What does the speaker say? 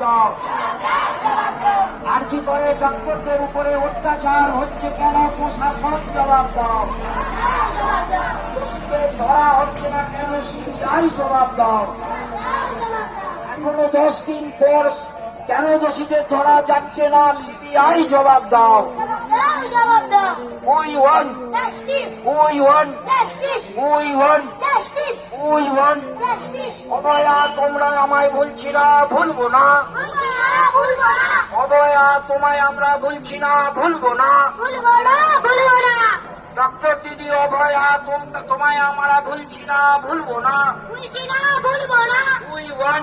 দাও। আর্জি করে ডাক্তারদের উপরে অত্যাচার হচ্ছে কেন? প্রশাসন জবাব দাও। ধরা হচ্ছে না কেন? সিবিআই জবাব দাও। এখনও দশ দিন পর কেন দোষীদের ধরা যাচ্ছে না? সিবিআই জবাব দাও। We want justice we want তোমরা আমায় বলছি না ভুলবো না অভয়া তোমায় আমরা বলছি না ভুলবো না ডক্টর দিদি অভয়া তোম- তোমায় আমরা ভুলছি না ভুলবো না ভুলবো না ওয়ান